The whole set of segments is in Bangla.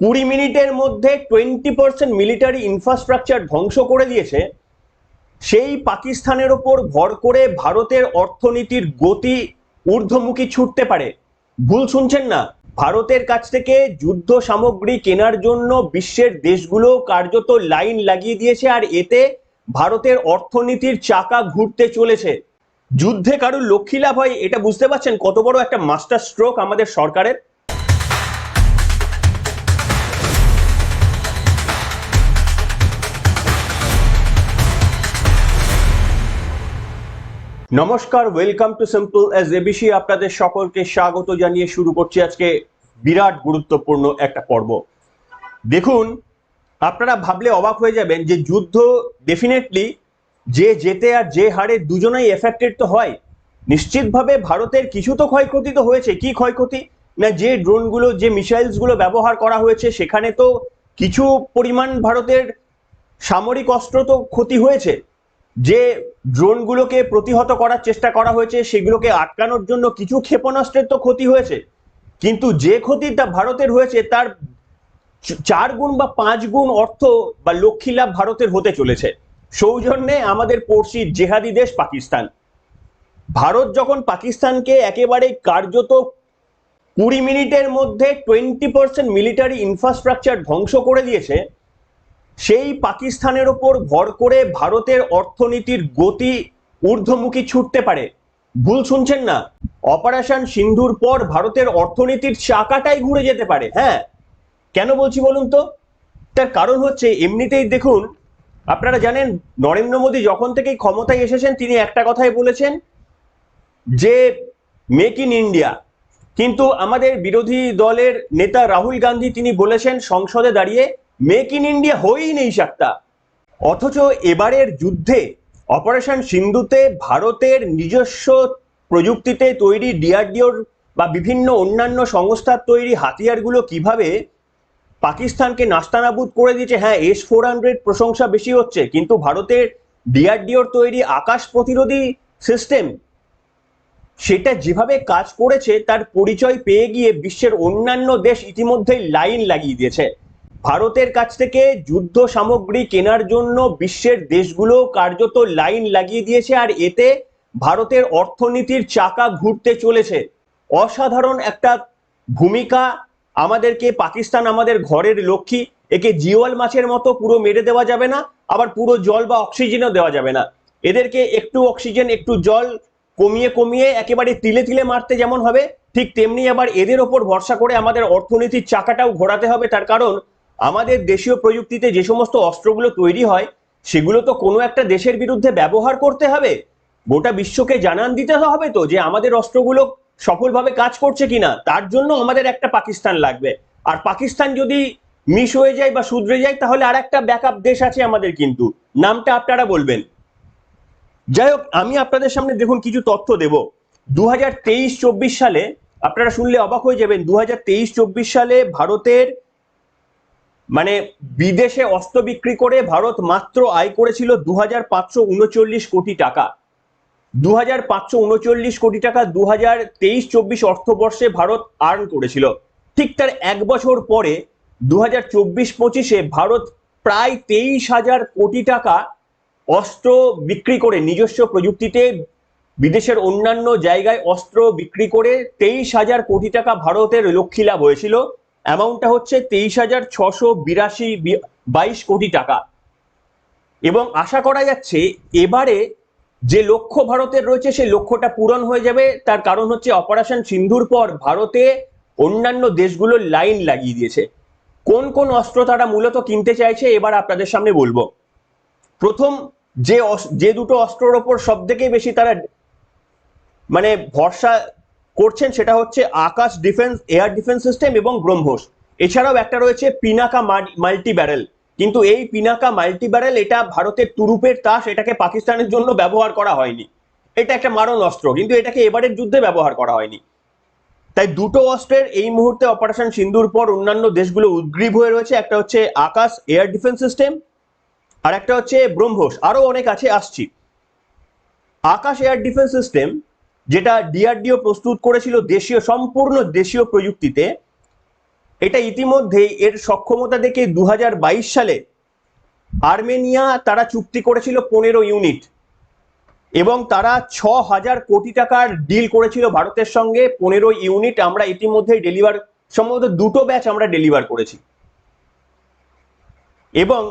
কুড়ি মিনিটের মধ্যে টোয়েন্টি পার্সেন্ট মিলিটারি ইনফ্রাস্ট্রাকচার ধ্বংস করে দিয়েছে। সেই পাকিস্তানের ওপর ভর করে ভারতের অর্থনীতির গতি ঊর্ধ্বমুখী ছুটতে পারে। ভুল শুনছেন না? ভারতের কাছ থেকে যুদ্ধ সামগ্রী কেনার জন্য বিশ্বের দেশগুলো কার্যত লাইন লাগিয়ে দিয়েছে আর এতে ভারতের অর্থনীতির চাকা ঘুরতে চলেছে। যুদ্ধে কারোর লক্ষ্মী লাভ হয় এটা বুঝতে পারছেন? কত বড় একটা মাস্টার স্ট্রোক আমাদের সরকারের। নমস্কার welcome to simple S ABC আপনাদের সকলকে স্বাগত জানিয়ে শুরু করছি আজকে বিরাট গুরুত্বপূর্ণ একটা পর্ব। দেখুন, আপনারা ভাবলে অবাক হয়ে যাবেন যে যুদ্ধ ডেফিনেটলি যে যেতে আর যে হারে দুজনেই এফেক্টেড তো হয়। নিশ্চিতভাবে ভারতের কিছু তো ক্ষয়ক্ষতি তো হয়েছে। কি ক্ষয়ক্ষতি? না, যে ড্রোনগুলো, যে মিসাইলসগুলো ব্যবহার করা হয়েছে, সেখানে তো কিছু পরিমাণ ভারতের সামরিক অস্ত্র তো ক্ষতি হয়েছে। যে ড্রোনগুলোকে প্রতিহত করার চেষ্টা করা হয়েছে, সেগুলোকে আটকানোর জন্য কিছু ক্ষেপণাস্ত্রের তো ক্ষতি হয়েছে। কিন্তু যে ক্ষতিটা ভারতের হয়েছে, তার চার গুণ বা পাঁচ গুণ অর্থ বা লক্ষ্মী লাভ ভারতের হতে চলেছে। সৌজন্যে আমাদের পড়শি জেহাদি দেশ পাকিস্তান। ভারত যখন পাকিস্তানকে একেবারে কার্যত কুড়ি মিনিটের মধ্যে টোয়েন্টি পার্সেন্ট মিলিটারি ইনফ্রাস্ট্রাকচার ধ্বংস করে দিয়েছে সেই পাকিস্তানের ওপর ভর করে ভারতের অর্থনীতির গতি ঊর্ধ্বমুখী ছুটতে পারে। ভুল শুনছেন না? অপারেশন সিন্ধুর পর ভারতের অর্থনীতির চাকাটাই ঘুরে যেতে পারে হ্যাঁ? কেন বলছি বলুন তো? তার কারণ হচ্ছে এমনিতেই দেখুন, আপনারা জানেন নরেন্দ্র মোদী যখন থেকেই ক্ষমতায় এসেছেন, তিনি একটা কথাই বলেছেন যে, মেক ইন ইন্ডিয়া। কিন্তু আমাদের বিরোধী দলের নেতা রাহুল গান্ধী তিনি বলেছেন সংসদে দাঁড়িয়ে মেক ইন ইন্ডিয়া হয়েই নেই সাকতা অথচ এবারের যুদ্ধে অপারেশন সিন্ধুতে ভারতের নিজস্ব প্রযুক্তিতে তৈরি ডিআরডিওর বা বিভিন্ন অন্যান্য সংস্থার তৈরি হাতিয়ারগুলো কীভাবে পাকিস্তানকে নাস্তানাবুদ করে দিয়েছে হ্যাঁ এস ফোর হান্ড্রেড প্রশংসা বেশি হচ্ছে, কিন্তু ভারতের ডিআরডিওর তৈরি আকাশ প্রতিরোধী সিস্টেম সেটা যেভাবে কাজ করেছে, তার পরিচয় পেয়ে গিয়ে বিশ্বের অন্যান্য দেশ ইতিমধ্যেই লাইন লাগিয়ে দিয়েছে। ভারতের কাছ থেকে যুদ্ধ সামগ্রী কেনার জন্য বিশ্বের দেশগুলো কার্যত লাইন লাগিয়ে দিয়েছে আর এতে ভারতের অর্থনীতির চাকা ঘুরতে চলেছে। অসাধারণ একটা ভূমিকা আমাদেরকে পাকিস্তান আমাদের ঘরের লক্ষ্মী। একে জিওয়াল মাছের মতো পুরো মেরে দেওয়া যাবে না, আবার পুরো জল বা অক্সিজেনও দেওয়া যাবে না। এদেরকে একটু অক্সিজেন, একটু জল কমিয়ে কমিয়ে একেবারে তিলে তিলে মারতে যেমন হবে, ঠিক তেমনি আবার এদের ওপর ভরসা করে আমাদের অর্থনীতির চাকাটাও ঘোরাতে হবে। তার কারণ আমাদের দেশীয় প্রযুক্তিতে যে সমস্ত অস্ত্রগুলো তৈরি হয়, সেগুলো তো কোনো একটা দেশের বিরুদ্ধে ব্যবহার করতে হবে। গোটা বিশ্বকে জানান দিতে হবে তো যে আমাদের অস্ত্রগুলো সফলভাবে কাজ করছে কিনা, তার জন্য আমাদের একটা পাকিস্তান লাগবে। আর পাকিস্তান যদি মিস হয়ে যায় বা শুধরে যায়, তাহলে আর একটা ব্যাকআপ দেশ আছে আমাদের কিন্তু। নামটা আপনারা বলবেন। যাই হোক, আমি আপনাদের সামনে দেখুন কিছু তথ্য দেব। দু হাজার সালে, আপনারা শুনলে অবাক হয়ে যাবেন দু হাজার সালে ভারতের মানে বিদেশে অস্ত্র বিক্রি করে ভারত মাত্র আয় করেছিল দু হাজার পাঁচশো উনচল্লিশ কোটি টাকা। দু হাজার পাঁচশো উনচল্লিশ কোটি টাকা দু হাজার তেইশ চব্বিশ অর্থবর্ষে ভারত আর্ন করেছিল। ঠিক তার এক বছর পরে দু হাজার চব্বিশ পঁচিশে ভারত প্রায় তেইশ হাজার কোটি টাকা অস্ত্র বিক্রি করে নিজস্ব প্রযুক্তিতে বিদেশের অন্যান্য জায়গায় অস্ত্র বিক্রি করে তেইশ হাজার কোটি টাকা ভারতের লক্ষ্মী লাভ হয়েছিল। অ্যামাউন্টটা হচ্ছে তেইশ হাজার ছশো বিরাশি বাইশ কোটি টাকা। এবং আশা করা যাচ্ছে এবারে যে লক্ষ্য ভারতের রয়েছে, সেই লক্ষ্যটা পূরণ হয়ে যাবে। তার কারণ হচ্ছে অপারেশন সিন্ধুর পর ভারতে অন্যান্য দেশগুলো লাইন লাগিয়ে দিয়েছে। কোন কোন অস্ত্র তারা মূলত কিনতে চাইছে, এবার আপনাদের সামনে বলব। প্রথম যে যে দুটো অস্ত্রের ওপর সব থেকে বেশি তারা মানে ভরসা করছেন সেটা হচ্ছে Akash defence, air defence system এবং ব্রহ্মোস। এছাড়াও একটা রয়েছে পিনাকা মাল্টি ব্যারেল। কিন্তু এই পিনাকা মাল্টি ব্যারেল, এটা ভারতের তুরুপের তাস, এটাকে পাকিস্তানের জন্য ব্যবহার করা হয়নি। এটা একটা মারণ অস্ত্র, কিন্তু এটাকে এবারের যুদ্ধে ব্যবহার করা হয়নি। তাই দুটো অস্ত্রের এই মুহূর্তে অপারেশন সিন্ধুর পর অন্যান্য দেশগুলো উদ্গ্রীব হয়ে রয়েছে। একটা হচ্ছে আকাশ এয়ার ডিফেন্স সিস্টেম, আর একটা হচ্ছে ব্রহ্মোস। আরও অনেক আছে, আসছি। আকাশ এয়ার ডিফেন্স সিস্টেম যেটা ডিআরডিও প্রস্তুত করেছিল দেশীয়, সম্পূর্ণ দেশীয় প্রযুক্তিতে, এটা ইতিমধ্যেই এর সক্ষমতা দেখে দু হাজার বাইশ সালে আর্মেনিয়া তারা চুক্তি করেছিল পনেরো ইউনিট এবং তারা ছ হাজার কোটি টাকার ডিল করেছিল ভারতের সঙ্গে। পনেরো ইউনিট আমরা ইতিমধ্যে ডেলিভার, সম্ভবত দুটো ব্যাচ আমরা ডেলিভার করেছি। এবং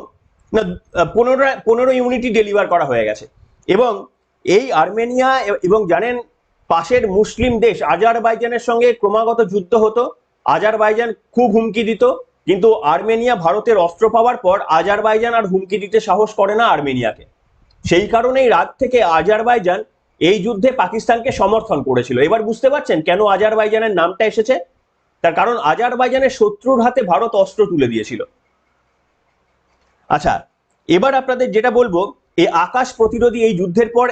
না, পনেরো পনেরো ইউনিটই ডেলিভার করা হয়ে গেছে। এবং এই আর্মেনিয়া এবং জানেন পাশের মুসলিম দেশ আজারবাইজানের সঙ্গে ক্রমাগত যুদ্ধ হতো। আজারবাইজান খুব হুমকি দিত, কিন্তু আর্মেনিয়া ভারতের অস্ত্র পাওয়ার পর আজারবাইজান আর হুমকি দিতে সাহস করে না আর্মেনিয়াকে। সেই কারণেই রাত থেকে আজারবাইজান এই যুদ্ধে পাকিস্তানকে সমর্থন করেছিল। এবার বুঝতে পারছেন কেন আজারবাইজানের নামটা এসেছে? তার কারণ আজারবাইজানের শত্রুর হাতে ভারত অস্ত্র তুলে দিয়েছিল। আচ্ছা এবার আপনাদের যেটা বলব, এই আকাশ প্রতিরোধী এই যুদ্ধের পর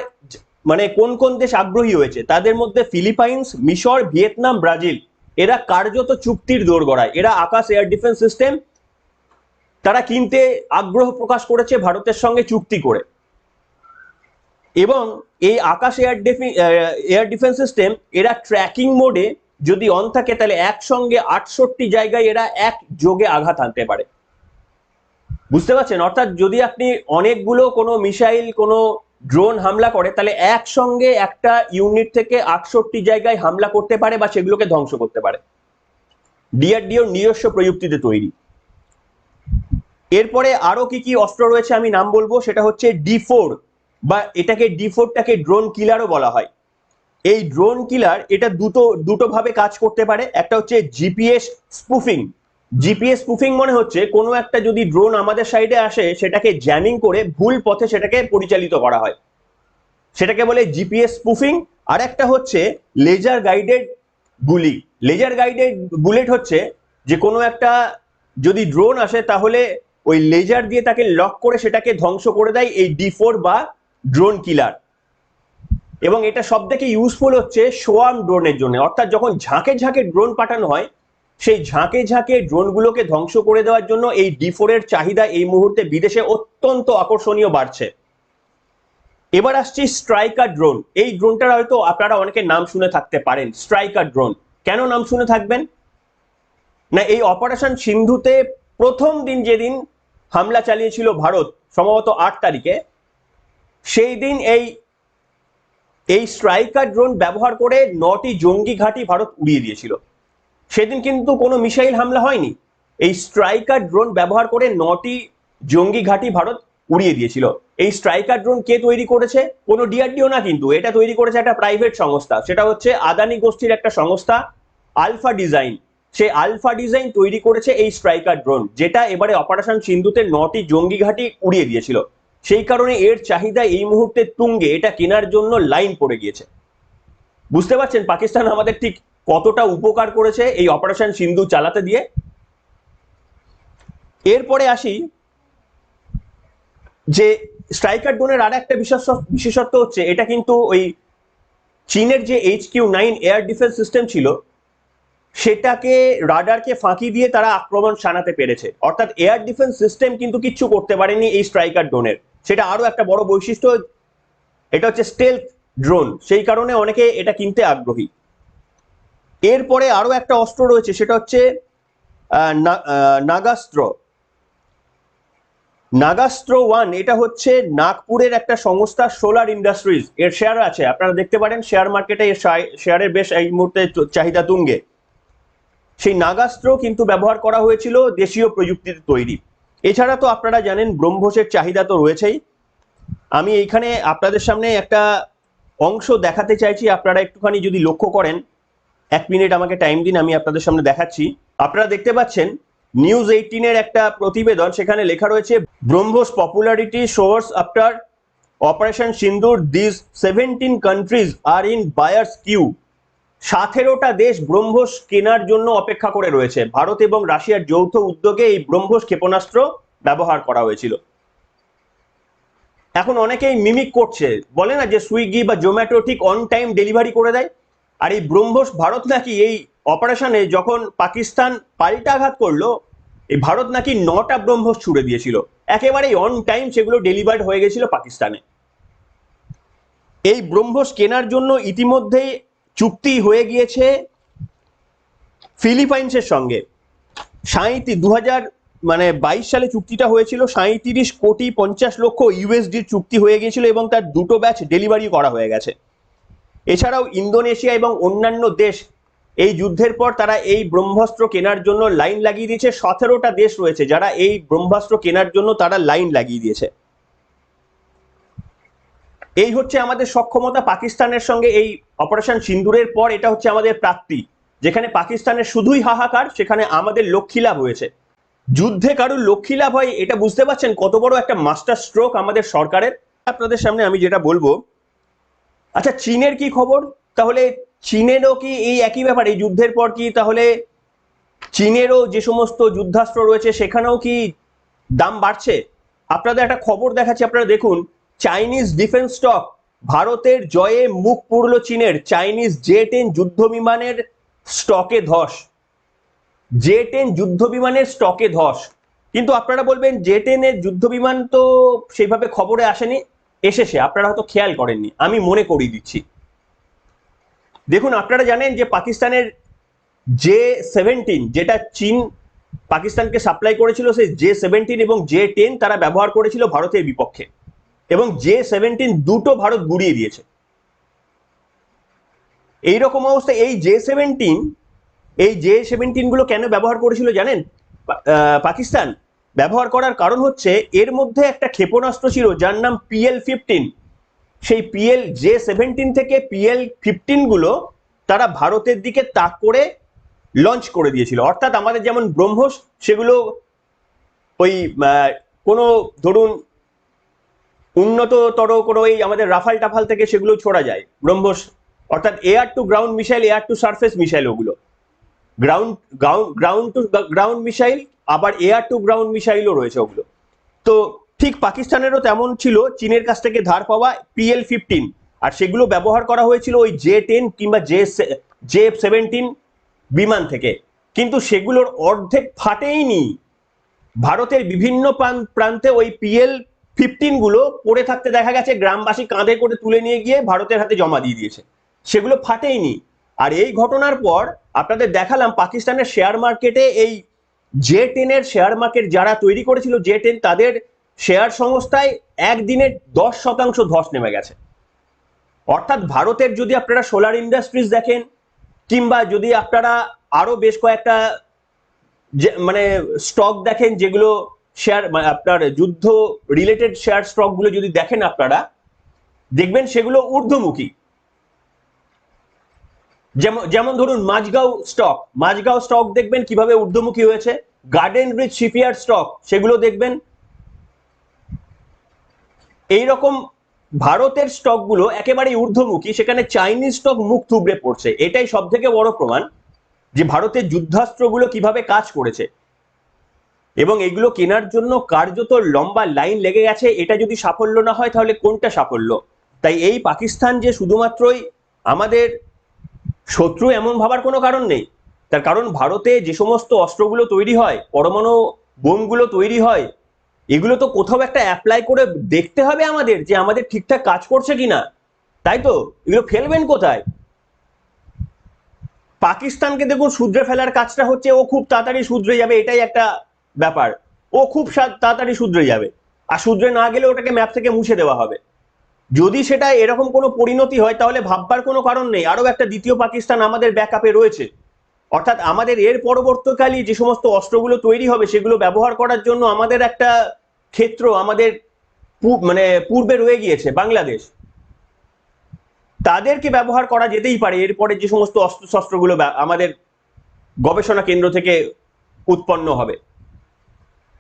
মানে কোন কোন দেশ আগ্রহী হয়েছে? তাদের মধ্যে ফিলিপাইন্স, মিশর, ভিয়েতনাম, ব্রাজিল। এরা কার্যত চুক্তির দৌড় গড়ায় এরা আকাশ এয়ার ডিফেন্স সিস্টেম তারা কিনতে আগ্রহ প্রকাশ করেছে ভারতের সঙ্গে চুক্তি করে। এবং এই Akash air air defence system এরা ট্র্যাকিং মোডে যদি অন থাকে, তাহলে একসঙ্গে আটষট্টি জায়গায় এরা এক যোগে আঘাত আনতে পারে। বুঝতে পারছেন? অর্থাৎ যদি আপনি অনেকগুলো কোনো মিসাইল, কোনো ড্রোন হামলা করে, তাহলে একসঙ্গে একটা ইউনিট থেকে আটষট্টি জায়গায় হামলা করতে পারে বা সেগুলোকে ধ্বংস করতে পারে। ডিআরডিওর নিজস্ব প্রযুক্তিতে তৈরি। এরপরে আরও কি কি অস্ত্র রয়েছে আমি নাম বলব, সেটা হচ্ছে ডি ফোর, বা এটাকে ডি ফোরটাকে ড্রোন কিলারও বলা হয়। এই ড্রোন কিলার, এটা দুটো দুটো ভাবে কাজ করতে পারে, একটা হচ্ছে জিপিএস স্পুফিং জিপিএস স্পুফিং মনে হচ্ছে কোনো একটা যদি ড্রোন আমাদের সাইডে আসে, সেটাকে জ্যামিং করে ভুল পথে সেটাকে পরিচালিত করা হয়। সেটাকে বলে জিপিএস স্পুফিং আর একটা হচ্ছে লেজার গাইডেড গুলি লেজার গাইডেড বুলেট হচ্ছে যে কোনো একটা যদি ড্রোন আসে, তাহলে ওই লেজার দিয়ে তাকে লক করে সেটাকে ধ্বংস করে দেয় এই ডি বা ড্রোন কিলার এবং এটা সব থেকে ইউজফুল হচ্ছে সোয়াম ড্রোনের জন্য। অর্থাৎ যখন ঝাঁকে ঝাঁকে ড্রোন পাঠানো হয় সেই ঝাঁকে ঝাঁকে ড্রোনগুলোকে ধ্বংস করে দেওয়ার জন্য এই ডি এর চাহিদা এই মুহূর্তে বিদেশে অত্যন্ত আকর্ষণীয় বাড়ছে। এবার আসছি স্ট্রাইকার ড্রোন। এই ড্রোনটার হয়তো আপনারা অনেকে নাম শুনে থাকতে পারেন, স্ট্রাইকার ড্রোন। কেন নাম শুনে থাকবেন? না, এই অপারেশন সিন্ধুতে প্রথম দিন যেদিন হামলা চালিয়েছিল ভারত, সম্ভবত আট তারিখে, সেই দিন এই এই স্ট্রাইকার ড্রোন ব্যবহার করে নটি জঙ্গি ঘাঁটি ভারত উড়িয়ে দিয়েছিল। সেদিন কিন্তু কোনো মিসাইল হামলা হয়নি। এই স্ট্রাইকার ড্রোন ব্যবহার করে নটি জঙ্গি ঘাঁটি ভারত উড়িয়ে দিয়েছিল। এই স্ট্রাইকার ড্রোন কে তৈরি করেছে? কোনো ডিআরডিও না কিন্তু, এটা তৈরি করেছে একটা প্রাইভেট সংস্থা। সেটা হচ্ছে আদানি গোষ্ঠীর একটা সংস্থা, আলফা ডিজাইন। সেই আলফা ডিজাইন তৈরি করেছে এই স্ট্রাইকার ড্রোন, যেটা এবারে অপারেশন সিন্ধুতে নটি জঙ্গি ঘাঁটি উড়িয়ে দিয়েছিল। সেই কারণে এর চাহিদা এই মুহূর্তে তুঙ্গে, এটা কেনার জন্য লাইন পড়ে গিয়েছে। বুঝতে পারছেন, পাকিস্তান আমাদের ঠিক কতটা উপকার করেছে এই অপারেশন সিন্ধু চালাতে দিয়ে? এরপরে আসি যে স্ট্রাইকার ড্রোনের আর একটা বিশেষ- বিশেষত্ব হচ্ছে, এটা কিন্তু ওই চীনের যে H Q nine air defence system ছিল, সেটাকে রাডারকে ফাঁকি দিয়ে তারা আক্রমণ শানাতে পেরেছে। অর্থাৎ এয়ার ডিফেন্স সিস্টেম কিন্তু কিচ্ছু করতে পারেনি এই স্ট্রাইকার ড্রোনের সেটা আরও একটা বড় বৈশিষ্ট্য, এটা হচ্ছে স্টেলথ ড্রোন সেই কারণে অনেকে এটা কিনতে আগ্রহী। এরপরে আরও একটা অস্ত্র রয়েছে, সেটা হচ্ছে নাগাস্ত্র। নাগাস্ত্র ওয়ান, এটা হচ্ছে নাগপুরের একটা সংস্থা, সোলার ইন্ডাস্ট্রিজ। এর শেয়ার আছে, আপনারা দেখতে পারেন শেয়ার মার্কেটে শেয়ারের বেশ এই মুহূর্তে চাহিদা তুঙ্গে। সেই নাগাস্ত্র কিন্তু ব্যবহার করা হয়েছিল দেশীয় প্রযুক্তিতে তৈরি। এছাড়া তো আপনারা জানেন, ব্রহ্মসের চাহিদা তো রয়েছেই। আমি এইখানে আপনাদের সামনে একটা অংশ দেখাতে চাইছি, আপনারা একটুখানি যদি লক্ষ্য করেন এক মিনিট আমাকে টাইম দিন, আমি আপনাদের সামনে দেখাচ্ছি। আপনারা দেখতে পাচ্ছেন নিউজ এইটিনের একটা প্রতিবেদন, সেখানে লেখা রয়েছে, BrahMos popularity source after operation Sindoor this seventeen countries are in buyers queue সতেরোটা দেশ ব্রহ্মোস কেনার জন্য অপেক্ষা করে রয়েছে। ভারত এবং রাশিয়ার যৌথ উদ্যোগে এই ব্রহ্মোস ক্ষেপণাস্ত্র ব্যবহার করা হয়েছিল। এখন অনেকেই মিমিক করছে। বলে না যে সুইগি বা জোম্যাটো ঠিক অন টাইম ডেলিভারি করে দেয়? আর এই ব্রহ্মোস ভারত নাকি এই অপারেশনে যখন পাকিস্তান পাল্টাঘাত করল, এই ভারত নাকি নটা ব্রহ্মস ছুড়ে দিয়েছিল। একেবারে অন টাইম সেগুলো ডেলিভার্ড হয়ে গেছিল পাকিস্তানে। এই ব্রহ্মোস কেনার জন্য ইতিমধ্যেই চুক্তি হয়ে গিয়েছে ফিলিপাইন্সের সঙ্গে। সাঁইতি দু হাজার মানে বাইশ সালে চুক্তিটা হয়েছিল, সাঁইত্রিশ কোটি পঞ্চাশ লক্ষ ইউএসডির চুক্তি হয়ে গিয়েছিল এবং তার দুটো ব্যাচ ডেলিভারি করা হয়ে গেছে। এছাড়াও ইন্দোনেশিয়া এবং অন্যান্য দেশ এই যুদ্ধের পর তারা এই ব্রহ্মাস্ত্র কেনার জন্য লাইন লাগিয়ে দিয়েছে। সতেরোটা দেশ রয়েছে যারা এই ব্রহ্মাস্ত্র কেনার জন্য তারা লাইন লাগিয়ে দিয়েছে। এই হচ্ছে আমাদের সক্ষমতা। পাকিস্তানের সঙ্গে এই অপারেশন সিন্দুরের পর এটা হচ্ছে আমাদের প্রাপ্তি, যেখানে পাকিস্তানের শুধুই হাহাকার, সেখানে আমাদের লক্ষ্মী লাভ হয়েছে। যুদ্ধে কারোর লক্ষ্মী লাভ হয় এটা বুঝতে পারছেন কত বড় একটা মাস্টার স্ট্রোক আমাদের সরকারের। আপনাদের সামনে আমি যেটা বলব আচ্ছা চীনের কি খবর? তাহলে চীনেরও কি এই একই ব্যাপার? এই যুদ্ধের পর কি তাহলে চীনেরও যে সমস্ত যুদ্ধাস্ত্র রয়েছে, সেখানেও কি দাম বাড়ছে? আপনাদের একটা খবর দেখাচ্ছি, আপনারা দেখুন। চাইনিজ ডিফেন্স স্টক ভারতের জয়ে মুখ পুরল চীনের। চাইনিজ জে টেন যুদ্ধ বিমানের স্টকে ধস। জে টেন যুদ্ধ বিমানের স্টকে ধস। কিন্তু আপনারা বলবেন জে টেনের যুদ্ধ বিমান তো সেইভাবে খবরে আসেনি। এসেছে, আপনারা হয়তো খেয়াল করেননি, আমি মনে করিয়ে দিচ্ছি। দেখুন, আপনারা জানেন যে পাকিস্তানের জে সেভেন্টিন, যেটা চীন পাকিস্তানকে সাপ্লাই করেছিল, সেই জে সেভেন্টিন এবং জে টেন তারা ব্যবহার করেছিল ভারতের বিপক্ষে। এবং জে সেভেন্টিন দুটো ভারত গুড়িয়ে দিয়েছে। এইরকম অবস্থায় এই জে সেভেন্টিন, এই জে সেভেন্টিনগুলো কেন ব্যবহার করেছিল জানেন? পাকিস্তান ব্যবহার করার কারণ হচ্ছে এর মধ্যে একটা ক্ষেপণাস্ত্র ছিল, যার নাম পিএল ফিফটিন সেই পিএল জে সেভেন্টিন থেকে পিএল ফিফটিনগুলো তারা ভারতের দিকে তাক করে লঞ্চ করে দিয়েছিল। অর্থাৎ আমাদের যেমন ব্রহ্মস, সেগুলো ওই কোনো ধরুন উন্নততর কোনো এই আমাদের রাফাল টাফাল থেকে সেগুলো ছোড়া যায়, ব্রহ্মস। অর্থাৎ air to ground missile air to surface missile ওগুলো। Ground ground to ground missile আবার এয়ার টু গ্রাউন্ড মিসাইলও রয়েছে ওগুলো। তো ঠিক পাকিস্তানেরও তেমন ছিল, চীনের কাছ থেকে ধার পাওয়া পিএল ফিফটিন আর সেগুলো ব্যবহার করা হয়েছিল ওই জে টেন কিংবা জে জে সেভেন্টিন বিমান থেকে। কিন্তু সেগুলোর অর্ধেক ফাটেইনি ভারতের বিভিন্ন প্রান- প্রান্তে ওই পিএল ফিফটিনগুলো পড়ে থাকতে দেখা গেছে, গ্রামবাসী কাঁধে করে তুলে নিয়ে গিয়ে ভারতের হাতে জমা দিয়ে দিয়েছে। সেগুলো ফাটেইনি আর এই ঘটনার পর আপনাদের দেখালাম পাকিস্তানের শেয়ার মার্কেটে এই জে টেনের শেয়ার মার্কেট যারা তৈরি করেছিল জে টেন তাদের শেয়ার সংস্থায় একদিনে দশ শতাংশ ধস নেমে গেছে। অর্থাৎ ভারতের যদি আপনারা সোলার ইন্ডাস্ট্রিজ দেখেন, কিংবা যদি আপনারা আরও বেশ কয়েকটা মানে স্টক দেখেন যেগুলো শেয়ার মানে আপনার যুদ্ধ রিলেটেড শেয়ার স্টকগুলো যদি দেখেন আপনারা, দেখবেন সেগুলো ঊর্ধ্বমুখী। যেমন যেমন ধরুন মাঝগাঁও স্টক মাঝগাঁও স্টক দেখবেন কীভাবে ঊর্ধ্বমুখী হয়েছে? গার্ডেন ব্রিজ শিপইয়ার্ড স্টক সেগুলো দেখবেন। এই রকম ভারতের স্টকগুলো একেবারেই ঊর্ধ্বমুখী, সেখানে চাইনিজ স্টক মুখ থুবড়ে পড়ছে। এটাই সব থেকে বড় প্রমাণ যে ভারতের যুদ্ধাস্ত্রগুলো কীভাবে কাজ করেছে। এবং এগুলো কেনার জন্য কার্যত লম্বা লাইন লেগে গেছে। এটা যদি সাফল্য না হয়, তাহলে কোনটা সাফল্য? তাই এই পাকিস্তান যে শুধুমাত্রই আমাদের শত্রু এমন ভাবার কোনো কারণ নেই। তার কারণ ভারতে যে সমস্ত অস্ত্রগুলো তৈরি হয়, পরমাণু বোমগুলো তৈরি হয়, এগুলো তো কোথাও একটা অ্যাপ্লাই করে দেখতে হবে আমাদের যে আমাদের ঠিকঠাক কাজ করছে কিনা। তাই তো? এগুলো ফেলবেন কোথায়? পাকিস্তানকে দেখুন শুধরে ফেলার কাজটা হচ্ছে, ও খুব তাড়াতাড়ি শুধরে যাবে, এটাই একটা ব্যাপার। ও খুব তাড়াতাড়ি শুধরে যাবে। আর শুধরে না গেলে ওটাকে ম্যাপ থেকে মুছে দেওয়া হবে। যদি সেটা এরকম কোনো পরিণতি হয়, তাহলে ভাববার কোনো কারণ নেই। আরও একটা দ্বিতীয় পাকিস্তান আমাদের ব্যাকআপে রয়েছে। অর্থাৎ আমাদের এর পরবর্তীকালে যে সমস্ত অস্ত্রগুলো তৈরি হবে, সেগুলো ব্যবহার করার জন্য আমাদের একটা ক্ষেত্র আমাদের মানে পূর্বে রয়ে গিয়েছে, বাংলাদেশ। তাদেরকে ব্যবহার করা যেতেই পারে, এরপরে যে সমস্ত অস্ত্র শস্ত্রগুলো আমাদের গবেষণা কেন্দ্র থেকে উৎপন্ন হবে।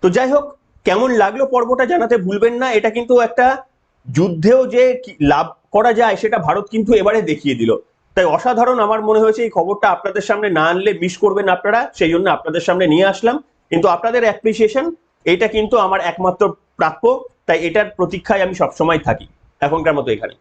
তো যাই হোক, কেমন লাগল পর্বটা জানাতে ভুলবেন না। এটা কিন্তু একটা যুদ্ধেও যে লাভ করা যায় সেটা ভারত কিন্তু এবারে দেখিয়ে দিল। তাই অসাধারণ আমার মনে হয়েছে এই খবরটা আপনাদের সামনে না আনলে মিস করবেন আপনারা, সেই জন্য আপনাদের সামনে নিয়ে আসলাম। কিন্তু আপনাদের অ্যাপ্রিসিয়েশন এটা কিন্তু আমার একমাত্র প্রাপ্য, তাই এটার প্রতীক্ষায় আমি সবসময় থাকি। এখনকার মতো এখানে